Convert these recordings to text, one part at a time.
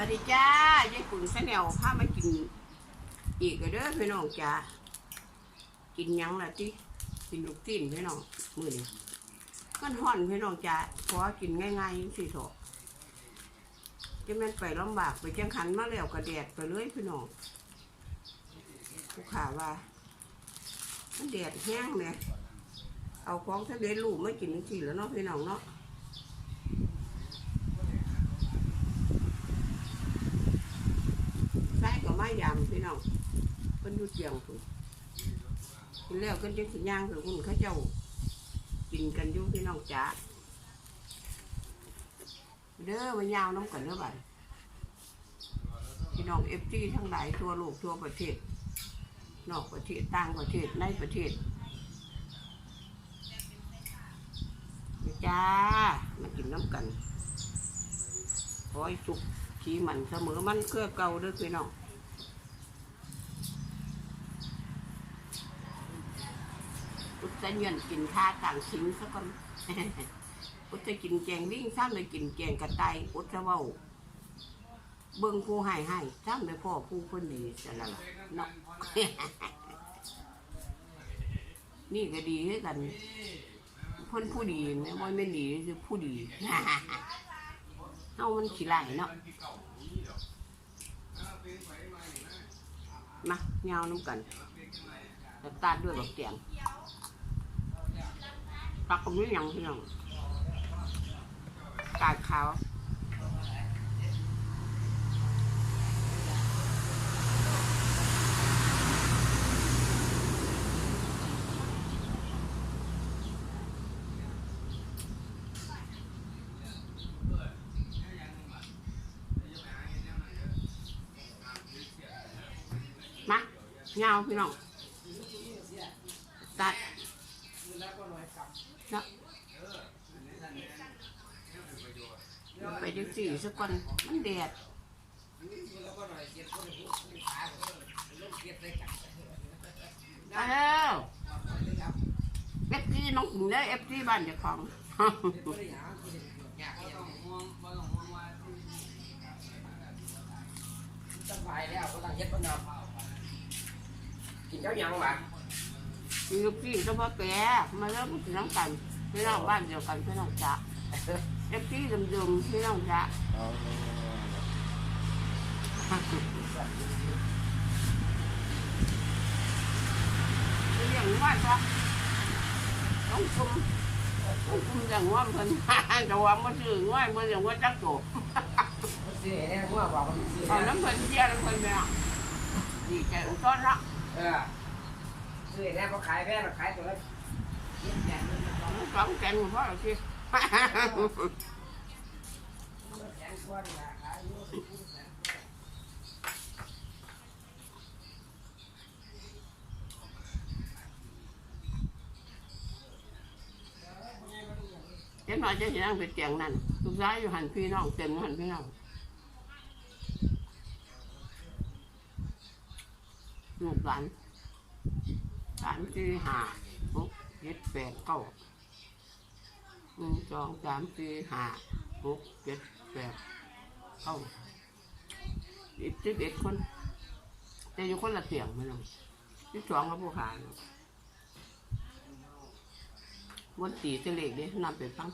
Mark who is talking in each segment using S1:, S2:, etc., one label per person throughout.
S1: วัสดีจ้ายายกุ่นแสนวพามากิน อีกก็เด้อพี่น้องจ้ากินยังล่ะติกินลูกตีนพี่น้องมือนี้มันห่อนพี่น้องจ้าขอกินง่ายๆจังซี่เถอะจะแม่นไปลำบากไปแจังขันมาแล้วก็แดดไปเลยพี่น้องผู้ขาว่ามันแดดแห้งเลยเอาของทะเลลูกมากินจังซี่แล้วเนาะพี่น้องเนาะ ใส่ก็ไม่ยำพี่น้องเพิ่นอยู่เจียงคุณกินแล้วก็จะสิย่างคือคุณเขาเจ้ากินกันอยู่พี่น้องจ๋าเด้อมายาวน้ำกันเด้อบัดพี่น้องเอฟซีทั้งหลายทั่วโลกทั่วประเทศ นอกประเทศต่างประเทศในประเทศจ้ามากินน้ำกันขอให้สุขขีมันเสมอมันเครือเก่าด้อพี่น้อง อุตส่าห์เงินกินข้าต่างชิงซะก่อนอุตส่าห์กินแกงวิ่งซ้ำเลยกินแกงกระต่ายอุตส่าห์เว้าเบิ่งผู้ให้ให้ซ้ำเลยพ่อผู้คนดีจะละละเนาะนี่ก็ดีคือกันเพ่นผู้ดีแม่บ่แม่ดีคือผู้ดีเฮามันขี้ไล่เนาะมาเงาน้ำกันแล้วตาดด้วยบักเตียง ปลากระมือยังเพี่น้องกาดขาวมาเงาพี่น้องตัดเนาะไป จังสี่สักคนมันแดดมาแล้วเอฟซีน้องหญิงเลยเอฟซีบ้านเจ้าของ
S2: สบายแล้วก็ต้องเฮ็ดบ่นำกินเจ้ายังวะ
S1: มีลูกพี่เฉพาะแกมาแล้วมันถึงน้ำกันพี่น้องบ้านเดียวกันพี่น้องจ๊ะ เอฟซีดมๆพี่น้องจ๊ะอย่างว่าจ้ะต้องคุมต้องคุมอย่างว่าเพิ่นจะว่ามันซื้อง่ายมันอย่างว่าจักโต
S2: สิเนี่ยว่าบอกว่าสิ
S1: เอาน้ำเพิ่นเสียน้ำเพิ่นไปอะดีใจอุต้อนละ
S2: เออสิเนี่ยบ่ขายแพงขายตัวละ7แสน
S1: สองสองแกงเพราะอะไรสิ
S2: แสนว่านี่ล่ะขายอยู่
S1: เจ้าหน่อยจะเห็นนั่งเป็นเตียงนั่นลูกชายอยู่หันพี่น้องเต็มหันพี่น้องลูกหลานสามสี่ห้าหกเจ็ดแปดเก้า หนึ่งสองสามสี่ห้าหกเจ็ดแปดเก้าอีกสิบเอ็ดคน แต่อยู่คนละเสียงไม่น้องที่สองกับผู้ขายวันตีเสลกเด้นำไปฟัง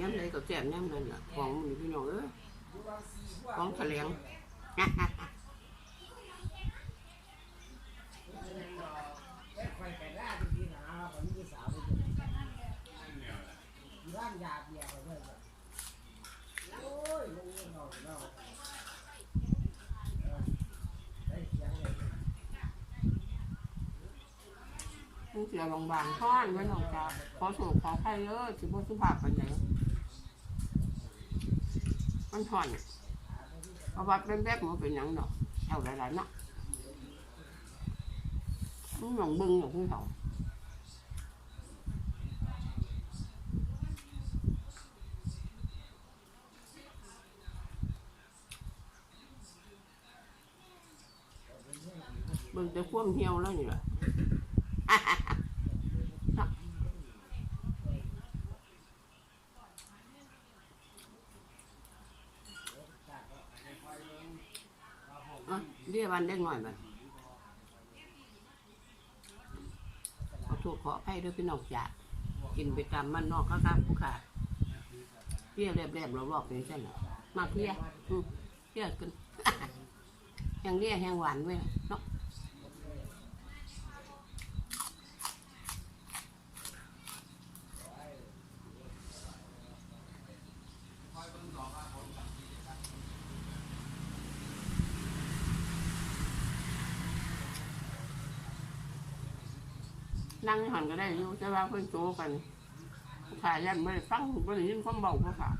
S1: ย้ำเลยก็แจ่มย้ำเลยล่ะของมันพี่น้องเอ้ยของแถลง
S2: ค่อยไปล่าดีๆนะผมมีสาวไปร้านยาเบียร์ไปเลยโอ้ยลงเนาะเนาะได้เสียงย
S1: มึงเสียบางๆท่อนไว้น้องจ้าขอสูขอใครเยอะสิบ่สุภาพปานใด มันห่อนเอาวัดแรกๆมันเป็นหยังดอกเอาหลายๆเนาะมันหนองบึงอยู่ที่เขาบึงจะคว่ำเหี่ยวแล้วนี่แหละ วันได้หน่อยบัดเอาถูกขอให้ด้วยพี่น้องจ่ากินไปตามมันนอกข้างๆผู้ขาเรียแรบๆรอบๆนี่ใช่ไหมมากเรียเรียกกันแห้งเรียแห้งหวานเว้ยเนาะ นั่งหันก็ได้อยู่แต่ว่าเพิ่นโตกันขายยันไม่ได้ฟังไม่ได้ยินความเบาเพราะขา
S2: ด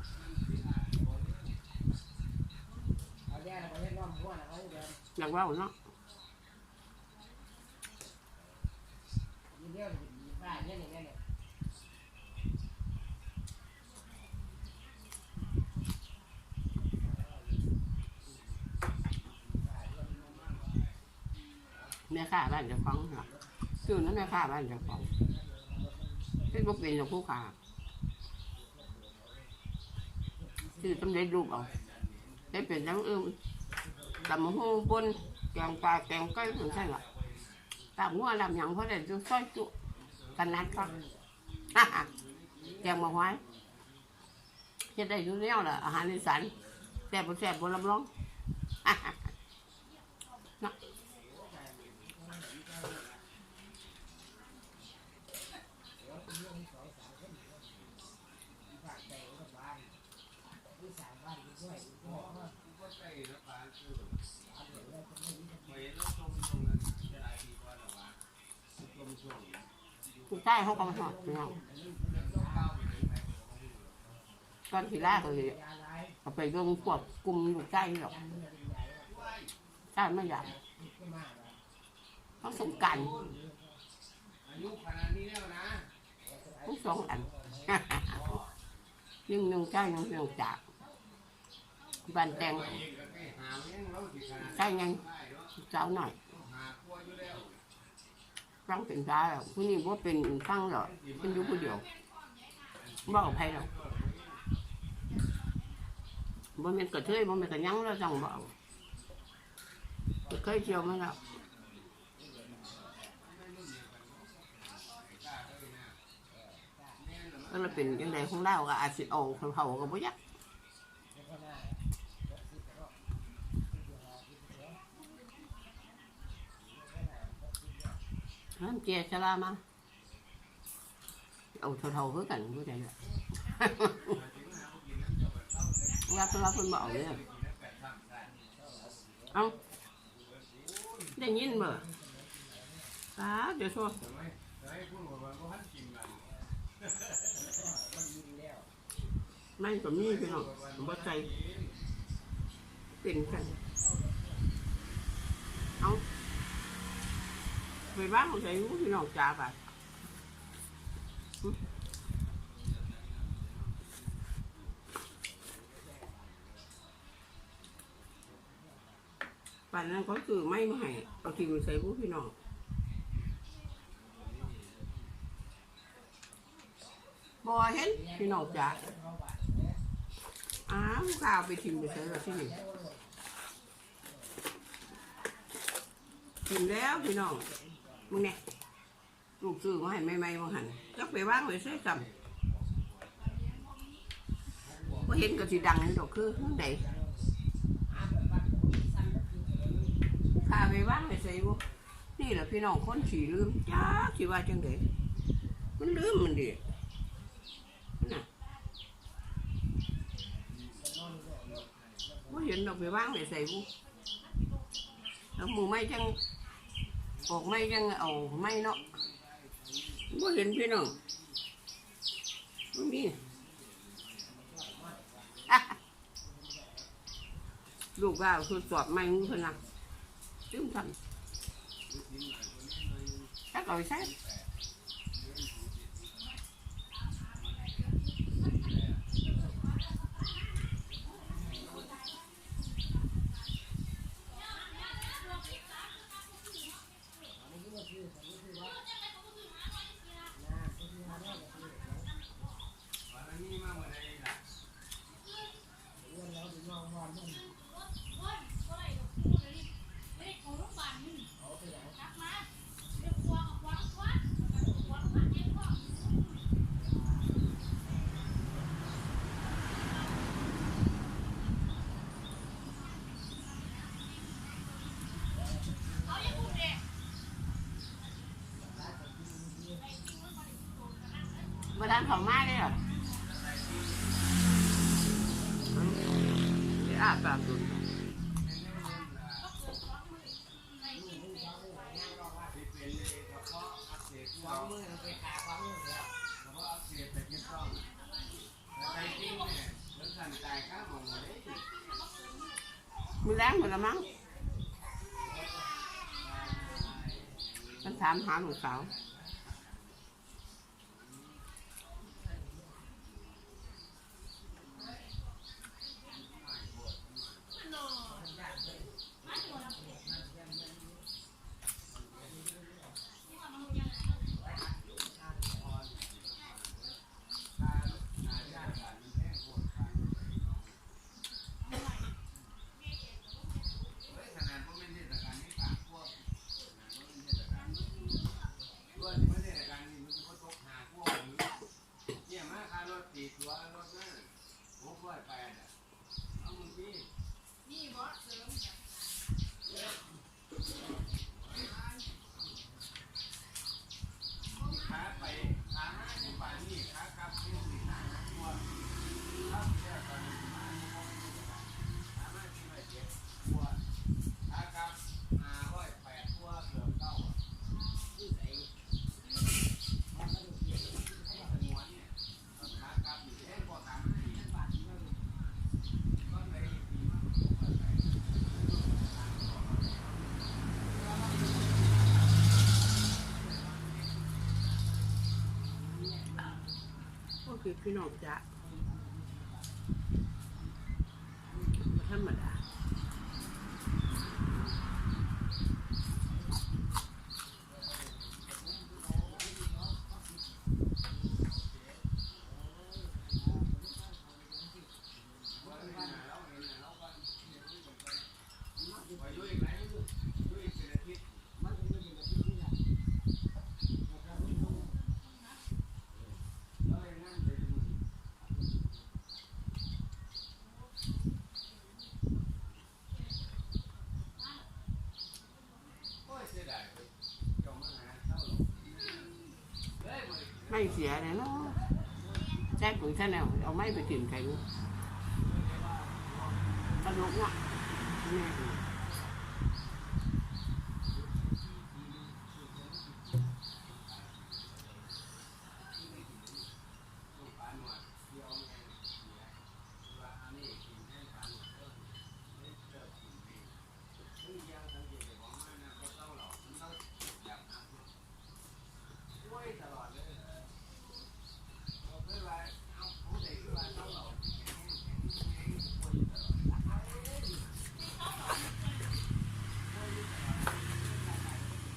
S2: ร่อมหัวนะเขาด
S1: อยากเว่าเนาะ
S2: เนี่ยนี่เนี่ย
S1: แม่ข้าบ้านเจะฟังเนาะ คือนั้นแม่ข้าบ้านเจะฟังเป็นพวกเป็นของผู้ขาคือต้องได้รูปเอาได้เป็นทั้งอื่นตำมะฮูบนแกงปลาแกงไก่เหมือนกันล่ะตำงัวลำหยังเพราะได้ดูซอยจุกันนัดก็แกงมาไว้จะได้อยู่แล้วล่ะอาหารอีสานแซ่บบ่แซ่บบ่ลำลองนะ ผู้ใต้เขาก็มาหอดพี่น้องตอนที่แรกเลยเอาไปเรื่องพวกกลุ่มอยู่ใกล้หรอกใช่ไม่อยากเขาสงกราร
S2: อายุขน
S1: ทั้งสองอันยิ่งหนึ่งใกล้หนึ่งเรื่งจาก บ้านแตงใช่ไงสาหน่อยฟังเป็นได้หรอกผู้นี้ว่าเป็นฟังหรอกเป็นอยู่ผู้เดียวบ่เอาใครหรอกบ่เป็นกระเทยบ่เป็นกระยั้งแล้วจังบ่เอากระเทยเชียวมาแล้วก็เลยเป็นยังไงของเราก็อาจสิเอาของเขาก็บ่ยัก น้ำเจียชะลามา เอาเท่าๆเพื่อกันเพื่อใจเลยว่าตัวคนบอกเลยเอาได้ยินเบอร์ตาเดี๋ยวชัวไม่ก็มีพี่น้องผมว่าใจเป็นกัน เอา ไปบ้านของใจรู้พี่น้องจ้าป่ะป่านนั้นก็คือไม่มาให้เอาทีมใส่พวกพี่น้องบอเห็นพี่น้องจ๋าอ้าวข้าวไปทิมไปใส่แล้วที่นี่ทิมแล้วพี่น้อง มึงเนี่ยลูกซื้อมาให้ไม่ไม่มาหันจักไปว่างไว้ใส่กำพอเห็นก็สิดังนี่ดอกคือไหนพาไปบ้านไปใส่บุนี่แหละพี่น้องคนขี่ลืมจ้าสิว่าจังเดมันลืมมันดิน่ะว่าเห็นดอกไปบ้างไปใส่บุแล้วหมูไม่จัง ออกไม่ยังเอาไม่เนาะว่เห็นพี่น้องมันมีลูกว่าคือสอบไม่มึงเพิ่นน่ะตึ้มทันถ้า
S3: ก่อยใช่ ขามาเลยเหรอเดี๋ยวอาบปากดู
S2: ความมือมันไปขาความมือแล้ว
S3: มือแรงหมดละมั้งมันถามหาหนูสาว คือพี่น้องจะธรรมดา ไม่เสียเลยเนาะใช้ปุ๋ยแค่แนเอาไม้ไปถิ่นใครรู้ตลกเนาะแม่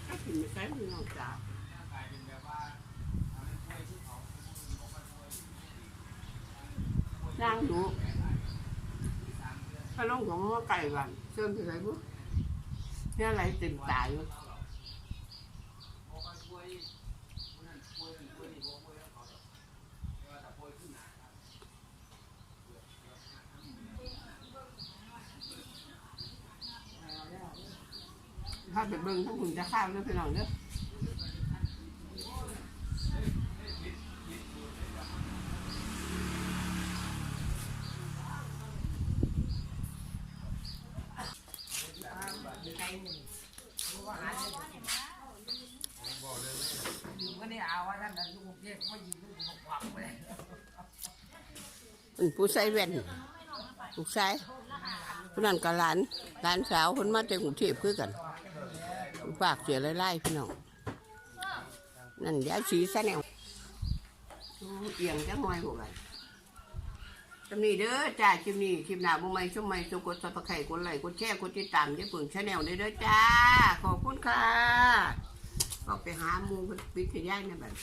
S3: ก็ถิ่มไปใช้พี่น้องจ้านั่งดู ถ้าลงของว่าไก่กันเชื่อมไปไหนบุ๊เนี่ยอะไรเต็มตาอยู่ถ้าไปเบิ่งทั้งคุณจะข้าวด้วยพี่น้องเด้อ
S2: ใครหนึ่งรู้ว่าหาเนี่ยอยู่ก็ได้เอาว่าท่านนั้นลูกเทพไม่ยิงลูกผมขวักไปเลย
S3: เป็นผู้ใส่แว่นลูกชายผู้นั้นก็หลานหลานสาวคนมาจากกรุงเทพคือกันฝากเสียไล่ๆพี่น้องนั่นยายสีซะแนวเอียงจังหน่อยพวกไอ้จำนี้เด้อจ้าคลิปนี้คลิปหน้าบ่ใหม่ช่วงใหม่ช่วงกดซับสไครต์กดไหลกดแชร์กดติดตามได้เปิ่งชาแนลเด้อจ้า ขอบคุณค่ะออกไปหาหมูเพิ่นปิดขยายในแบบ